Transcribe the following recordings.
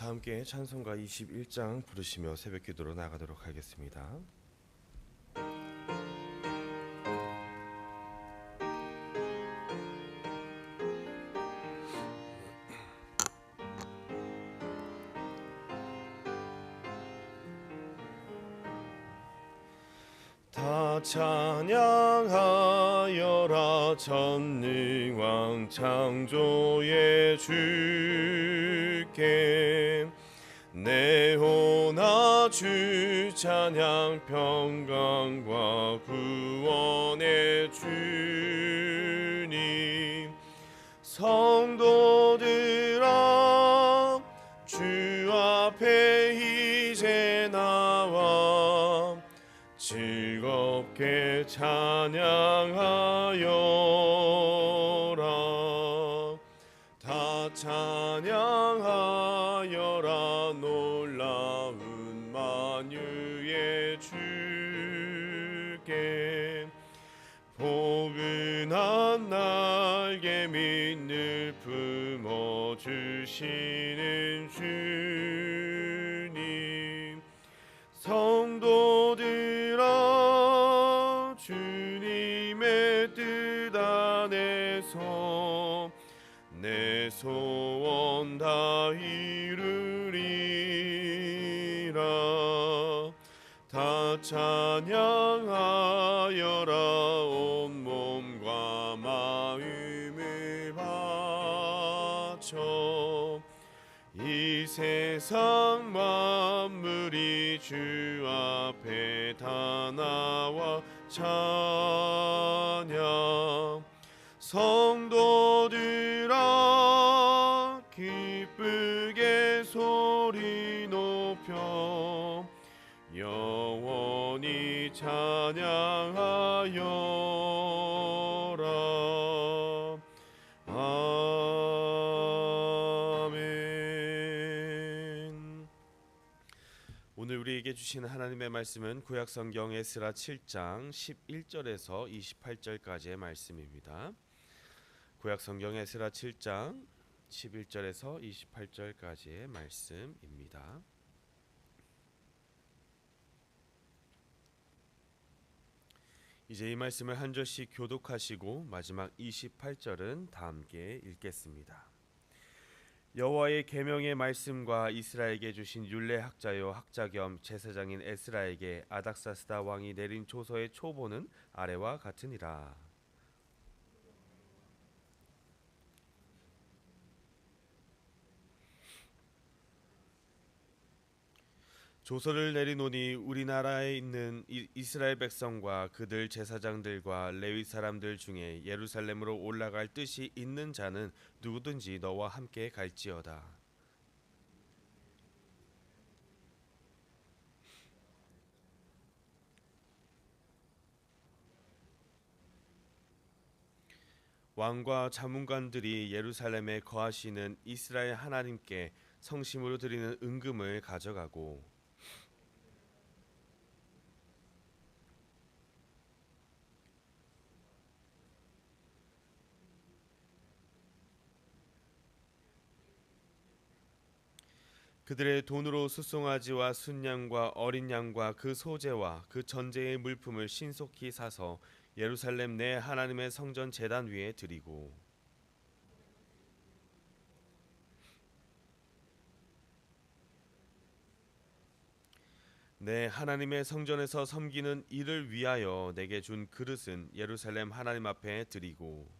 다 함께 찬송가 21장 부르시며 새벽 기도로 나가도록 하겠습니다. 다 찬양하여라 전능왕 창조의 주 께 내호나 주 찬양 평강과 구원의 주님 성도들아 주 앞에 이제 나와 즐겁게 찬양하여라. 다 찬양 주께 포근한 날개 밑을 품어 주시는 주님. 성도들아 주님의 뜻 안에서 내 소원 다이 찬양하여라 온 몸과 마음을 바쳐 이 세상 만물이 주 앞에 다 나와 찬양. 성도 찬양하여라 아멘. 오늘 우리에게 주신 하나님의 말씀은 구약 성경 에스라 7장 11절에서 28절까지의 말씀입니다. 구약 성경 에스라 7장 11절에서 28절까지의 말씀입니다. 이제 이 말씀을 한 절씩 교독하시고 마지막 28절은 다 함께 읽겠습니다. 여호와의 계명의 말씀과 이스라엘에게 주신 율례 학자요 학자 겸 제사장인 에스라에게 아닥사스다 왕이 내린 조서의 초보는 아래와 같으니라. 조서를 내리노니 우리나라에 있는 이- 이스라엘 백성과 그들 제사장들과 레위 사람들 중에 예루살렘으로 올라갈 뜻이 있는 자는 누구든지 너와 함께 갈지어다. 왕과 자문관들이 예루살렘에 거하시는 이스라엘 하나님께 성심으로 드리는 은금을 가져가고 그들의 돈으로 숫송아지와 순양과 어린 양과 그 소재와 그 전제의 물품을 신속히 사서 예루살렘 내 하나님의 성전 제단 위에 드리고. 내 하나님의 성전에서 섬기는 이를 위하여 내게 준 그릇은 예루살렘 하나님 앞에 드리고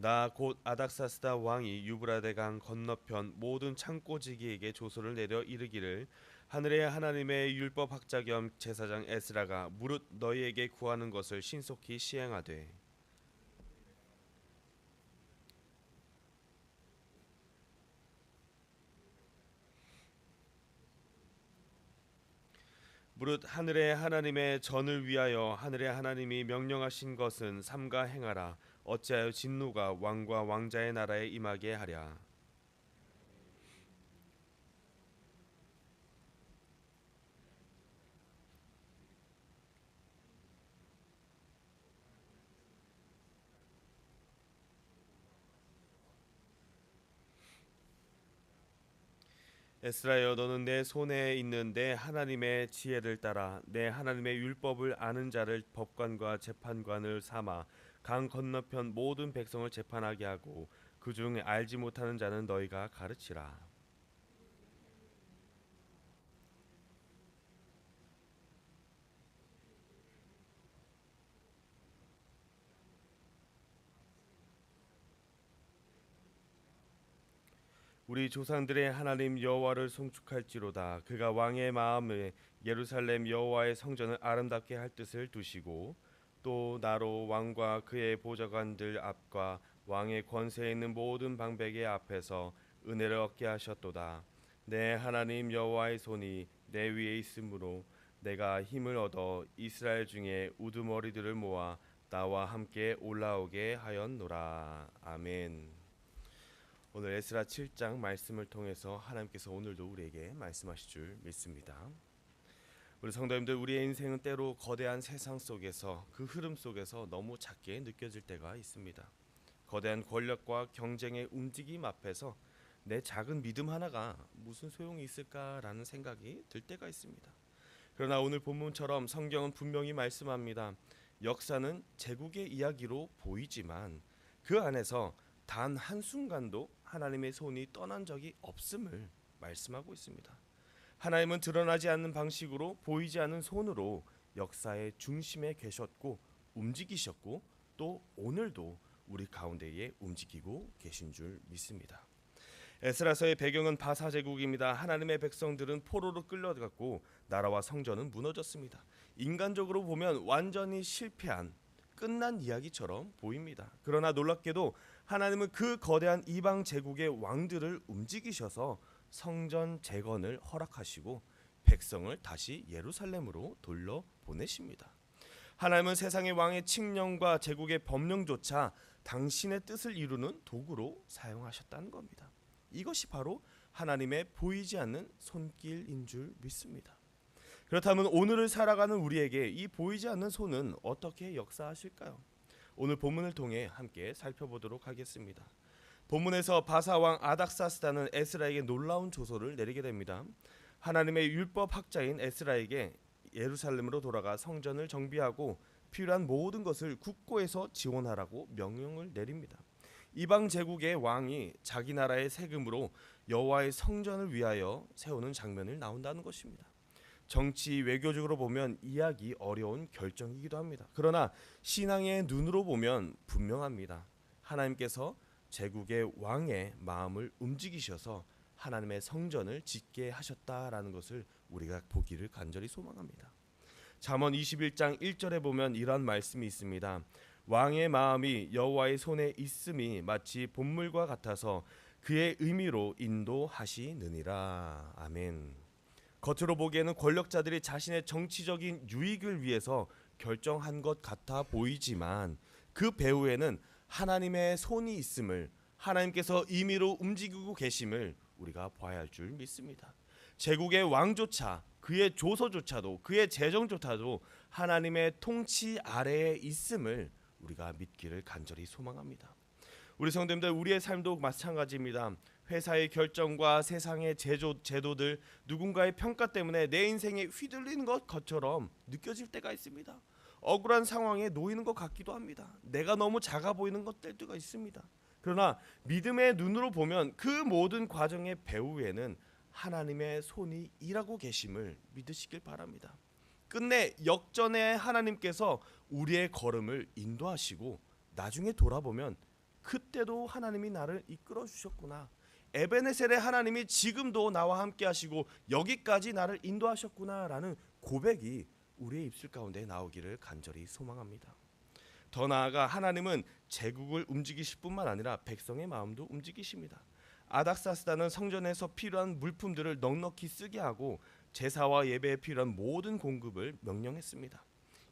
나 곧 아닥사스다 왕이 유브라데 강 건너편 모든 창고지기에게 조서를 내려 이르기를 하늘의 하나님의 율법 학자 겸 제사장 에스라가 무릇 너희에게 구하는 것을 신속히 시행하되 무릇 하늘의 하나님의 전을 위하여 하늘의 하나님이 명령하신 것은 삼가 행하라 어찌하여 진노가 왕과 왕자의 나라에 임하게 하랴? 에스라여 너는 내 손에 있는 내 하나님의 지혜를 따라 내 하나님의 율법을 아는 자를 법관과 재판관을 삼아 강 건너편 모든 백성을 재판하게 하고 그중 알지 못하는 자는 너희가 가르치라. 우리 조상들의 하나님 여호와를 송축할지로다 그가 왕의 마음에 예루살렘 여호와의 성전을 아름답게 할 뜻을 두시고 또 나로 왕과 그의 보좌관들 앞과 왕의 권세에 있는 모든 방백의 앞에서 은혜를 얻게 하셨도다 내 하나님 여호와의 손이 내 위에 있으므로 내가 힘을 얻어 이스라엘 중에 우두머리들을 모아 나와 함께 올라오게 하였노라 아멘. 오늘 에스라 7장 말씀을 통해서 하나님께서 오늘도 우리에게 말씀하실 줄 믿습니다. 우리 성도님들 우리의 인생은 때로 거대한 세상 속에서 그 흐름 속에서 너무 작게 느껴질 때가 있습니다. 거대한 권력과 경쟁의 움직임 앞에서 내 작은 믿음 하나가 무슨 소용이 있을까라는 생각이 들 때가 있습니다. 그러나 오늘 본문처럼 성경은 분명히 말씀합니다. 역사는 제국의 이야기로 보이지만 그 안에서 단 한순간도 하나님의 손이 떠난 적이 없음을 말씀하고 있습니다. 하나님은 드러나지 않는 방식으로 보이지 않는 손으로 역사의 중심에 계셨고 움직이셨고 또 오늘도 우리 가운데에 움직이고 계신 줄 믿습니다. 에스라서의 배경은 바사 제국입니다. 하나님의 백성들은 포로로 끌려갔고 나라와 성전은 무너졌습니다. 인간적으로 보면 완전히 실패한 끝난 이야기처럼 보입니다. 그러나 놀랍게도 하나님은 그 거대한 이방 제국의 왕들을 움직이셔서 성전 재건을 허락하시고 백성을 다시 예루살렘으로 돌려 보내십니다. 하나님은 세상의 왕의 칙령과 제국의 법령조차 당신의 뜻을 이루는 도구로 사용하셨다는 겁니다. 이것이 바로 하나님의 보이지 않는 손길인 줄 믿습니다. 그렇다면 오늘을 살아가는 우리에게 이 보이지 않는 손은 어떻게 역사하실까요? 오늘 본문을 통해 함께 살펴보도록 하겠습니다. 본문에서 바사 왕 아닥사스다는 에스라에게 놀라운 조서를 내리게 됩니다. 하나님의 율법 학자인 에스라에게 예루살렘으로 돌아가 성전을 정비하고 필요한 모든 것을 국고에서 지원하라고 명령을 내립니다. 이방 제국의 왕이 자기 나라의 세금으로 여호와의 성전을 위하여 세우는 장면을 나온다는 것입니다. 정치 외교적으로 보면 이해하기 어려운 결정이기도 합니다. 그러나 신앙의 눈으로 보면 분명합니다. 하나님께서 제국의 왕의 마음을 움직이셔서 하나님의 성전을 짓게 하셨다라는 것을 우리가 보기를 간절히 소망합니다. 잠언 21장 1절에 보면 이런 말씀이 있습니다. 왕의 마음이 여호와의 손에 있음이 마치 본물과 같아서 그의 의미로 인도하시느니라. 아멘. 겉으로 보기에는 권력자들이 자신의 정치적인 유익을 위해서 결정한 것 같아 보이지만 그 배후에는 하나님의 손이 있음을 하나님께서 임의로 움직이고 계심을 우리가 봐야 할 줄 믿습니다. 제국의 왕조차 그의 조서조차도 그의 재정조차도 하나님의 통치 아래에 있음을 우리가 믿기를 간절히 소망합니다. 우리 성도님들 우리의 삶도 마찬가지입니다. 회사의 결정과 세상의 제조, 제도들 누군가의 평가 때문에 내 인생에 휘둘리는 것처럼 느껴질 때가 있습니다. 억울한 상황에 놓이는 것 같기도 합니다. 내가 너무 작아 보이는 것들도 있습니다. 그러나 믿음의 눈으로 보면 그 모든 과정의 배후에는 하나님의 손이 일하고 계심을 믿으시길 바랍니다. 끝내 역전의 하나님께서 우리의 걸음을 인도하시고 나중에 돌아보면 그때도 하나님이 나를 이끌어 주셨구나. 에베네셀의 하나님이 지금도 나와 함께 하시고 여기까지 나를 인도하셨구나라는 고백이 우리의 입술 가운데 나오기를 간절히 소망합니다. 더 나아가 하나님은 제국을 움직이실 뿐만 아니라 백성의 마음도 움직이십니다. 아닥사스다는 성전에서 필요한 물품들을 넉넉히 쓰게 하고 제사와 예배에 필요한 모든 공급을 명령했습니다.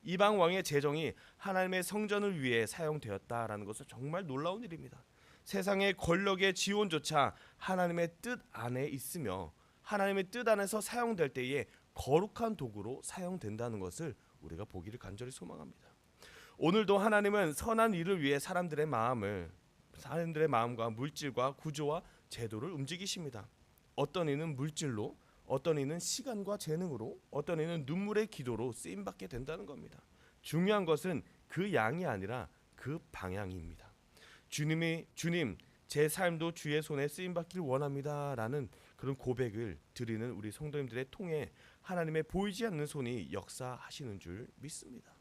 이방 왕의 재정이 하나님의 성전을 위해 사용되었다라는 것은 정말 놀라운 일입니다. 세상의 권력의 지원조차 하나님의 뜻 안에 있으며 하나님의 뜻 안에서 사용될 때에 거룩한 도구로 사용된다는 것을 우리가 보기를 간절히 소망합니다. 오늘도 하나님은 선한 일을 위해 사람들의 마음을 사람들의 마음과 물질과 구조와 제도를 움직이십니다. 어떤 이는 물질로, 어떤 이는 시간과 재능으로, 어떤 이는 눈물의 기도로 쓰임 받게 된다는 겁니다. 중요한 것은 그 양이 아니라 그 방향입니다. 주님이 주님 제 삶도 주의 손에 쓰임 받길 원합니다라는 그런 고백을 드리는 우리 성도님들의 통해 하나님의 보이지 않는 손이 역사하시는 줄 믿습니다.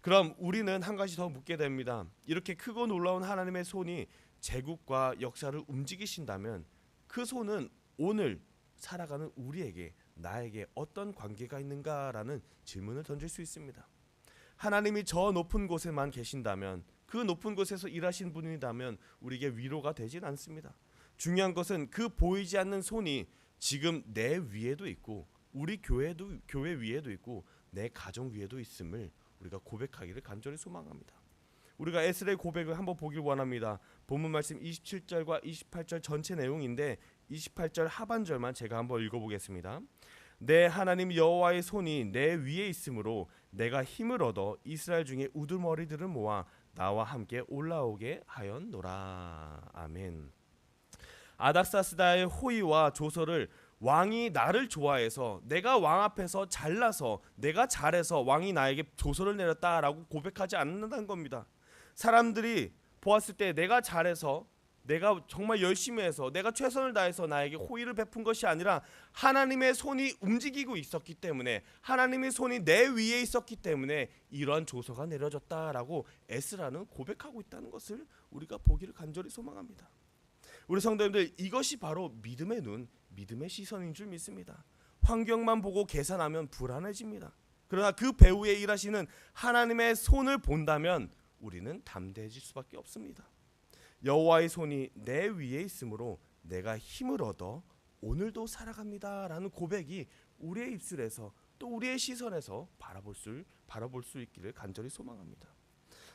그럼 우리는 한 가지 더 묻게 됩니다. 이렇게 크고 놀라운 하나님의 손이 제국과 역사를 움직이신다면 그 손은 오늘 살아가는 우리에게 나에게 어떤 관계가 있는가라는 질문을 던질 수 있습니다. 하나님이 저 높은 곳에만 계신다면 그 높은 곳에서 일하신 분이라면 우리에게 위로가 되진 않습니다. 중요한 것은 그 보이지 않는 손이 지금 내 위에도 있고 우리 교회도 교회 위에도 있고 내 가정 위에도 있음을 우리가 고백하기를 간절히 소망합니다. 우리가 에스겔 고백을 한번 보길 원합니다. 본문 말씀 27절과 28절 전체 내용인데 28절 하반절만 제가 한번 읽어보겠습니다. 내 하나님 여호와의 손이 내 위에 있으므로 내가 힘을 얻어 이스라엘 중에 우두머리들을 모아 나와 함께 올라오게 하였노라. 아멘. 아닥사스다의 호의와 조서를 왕이 나를 좋아해서 내가 왕 앞에서 잘나서 내가 잘해서 왕이 나에게 조서를 내렸다라고 고백하지 않는다는 겁니다. 사람들이 보았을 때 내가 잘해서 내가 정말 열심히 해서 내가 최선을 다해서 나에게 호의를 베푼 것이 아니라 하나님의 손이 움직이고 있었기 때문에 하나님의 손이 내 위에 있었기 때문에 이러한 조서가 내려졌다라고 에스라는 고백하고 있다는 것을 우리가 보기를 간절히 소망합니다. 우리 성도님들 이것이 바로 믿음의 눈, 믿음의 시선인 줄 믿습니다. 환경만 보고 계산하면 불안해집니다. 그러나 그 배후에 일하시는 하나님의 손을 본다면 우리는 담대해질 수밖에 없습니다. 여호와의 손이 내 위에 있으므로 내가 힘을 얻어 오늘도 살아갑니다라는 고백이 우리의 입술에서 또 우리의 시선에서 바라볼 수 바라볼 수 있기를 간절히 소망합니다.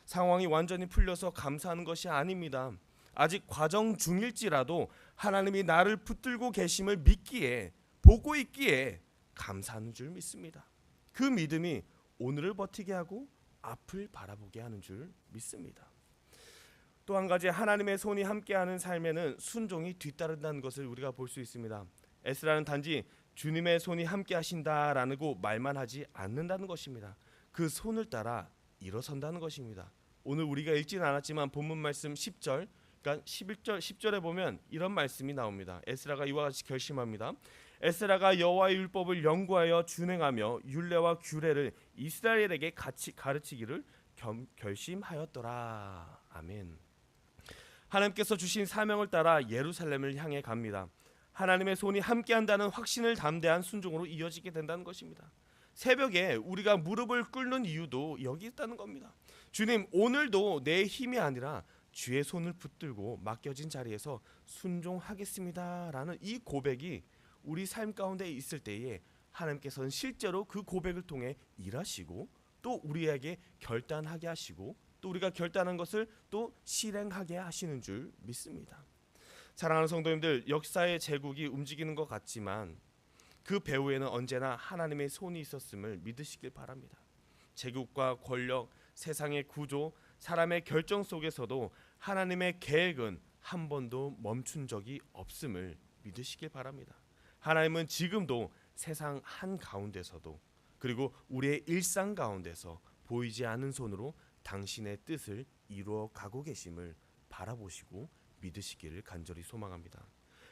상황이 완전히 풀려서 감사하는 것이 아닙니다. 아직 과정 중일지라도 하나님이 나를 붙들고 계심을 믿기에 보고 있기에 감사하는 줄 믿습니다. 그 믿음이 오늘을 버티게 하고 앞을 바라보게 하는 줄 믿습니다. 또 한 가지 하나님의 손이 함께하는 삶에는 순종이 뒤따른다는 것을 우리가 볼 수 있습니다. 에스라는 단지 주님의 손이 함께하신다라고 말만 하지 않는다는 것입니다. 그 손을 따라 일어선다는 것입니다. 오늘 우리가 읽지는 않았지만 본문 말씀 10절 그러니까 11절 10절에 보면 이런 말씀이 나옵니다. 에스라가 이와 같이 결심합니다. 에스라가 여호와의 율법을 연구하여 준행하며 율례와 규례를 이스라엘에게 같이 가르치기를 겸, 결심하였더라. 아멘. 하나님께서 주신 사명을 따라 예루살렘을 향해 갑니다. 하나님의 손이 함께한다는 확신을 담대한 순종으로 이어지게 된다는 것입니다. 새벽에 우리가 무릎을 꿇는 이유도 여기 있다는 겁니다. 주님, 오늘도 내 힘이 아니라 주의 손을 붙들고 맡겨진 자리에서 순종하겠습니다라는 이 고백이 우리 삶 가운데 있을 때에 하나님께서는 실제로 그 고백을 통해 일하시고 또 우리에게 결단하게 하시고 또 우리가 결단한 것을 또 실행하게 하시는 줄 믿습니다. 사랑하는 성도님들, 역사의 제국이 움직이는 것 같지만 그 배후에는 언제나 하나님의 손이 있었음을 믿으시길 바랍니다. 제국과 권력, 세상의 구조, 사람의 결정 속에서도 하나님의 계획은 한 번도 멈춘 적이 없음을 믿으시길 바랍니다. 하나님은 지금도 세상 한 가운데서도 그리고 우리의 일상 가운데서 보이지 않는 손으로 당신의 뜻을 이루어 가고 계심을 바라보시고 믿으시기를 간절히 소망합니다.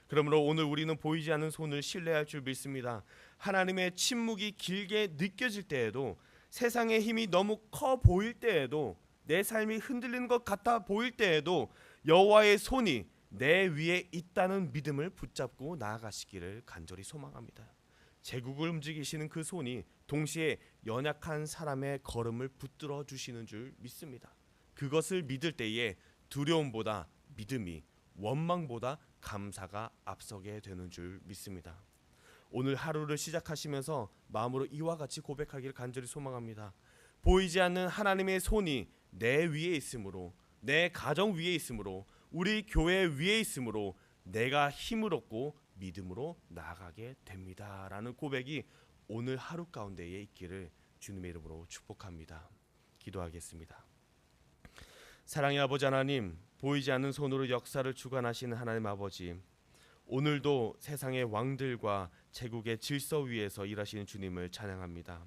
그러므로 오늘 우리는 보이지 않는 손을 신뢰할 줄 믿습니다. 하나님의 침묵이 길게 느껴질 때에도 세상의 힘이 너무 커 보일 때에도 내 삶이 흔들리는 것 같아 보일 때에도 여호와의 손이 내 위에 있다는 믿음을 붙잡고 나아가시기를 간절히 소망합니다. 제국을 움직이시는 그 손이 동시에 연약한 사람의 걸음을 붙들어 주시는 줄 믿습니다. 그것을 믿을 때에 두려움보다 믿음이 원망보다 감사가 앞서게 되는 줄 믿습니다. 오늘 하루를 시작하시면서 마음으로 이와 같이 고백하기를 간절히 소망합니다. 보이지 않는 하나님의 손이 내 위에 있으므로 내 가정 위에 있으므로 우리 교회 위에 있으므로 내가 힘을 얻고 믿음으로 나아가게 됩니다라는 고백이 오늘 하루 가운데에 있기를 주님의 이름으로 축복합니다. 기도하겠습니다. 사랑의 아버지 하나님, 보이지 않는 손으로 역사를 주관하시는 하나님 아버지, 오늘도 세상의 왕들과 제국의 질서 위에서 일하시는 주님을 찬양합니다.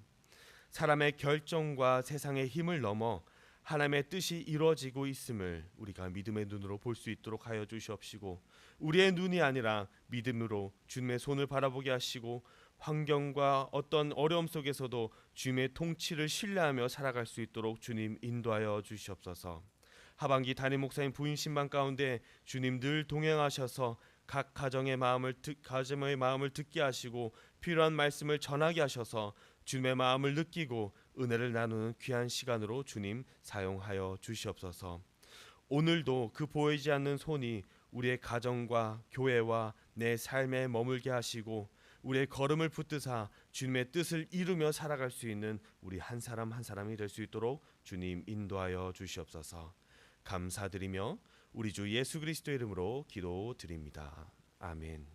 사람의 결정과 세상의 힘을 넘어 하나님의 뜻이 이루어지고 있음을 우리가 믿음의 눈으로 볼 수 있도록 하여 주시옵시고 우리의 눈이 아니라 믿음으로 주님의 손을 바라보게 하시고 환경과 어떤 어려움 속에서도 주님의 통치를 신뢰하며 살아갈 수 있도록 주님 인도하여 주시옵소서. 하반기 담임 목사님 부인 신방 가운데 주님 늘 동행하셔서 각 가정의 마음을 듣, 가정의 마음을 듣게 하시고 필요한 말씀을 전하게 하셔서 주님의 마음을 느끼고 은혜를 나누는 귀한 시간으로 주님 사용하여 주시옵소서. 오늘도 그 보이지 않는 손이 우리의 가정과 교회와 내 삶에 머물게 하시고 우리의 걸음을 붙드사 주님의 뜻을 이루며 살아갈 수 있는 우리 한 사람 한 사람이 될 수 있도록 주님 인도하여 주시옵소서. 감사드리며 우리 주 예수 그리스도 이름으로 기도드립니다. 아멘.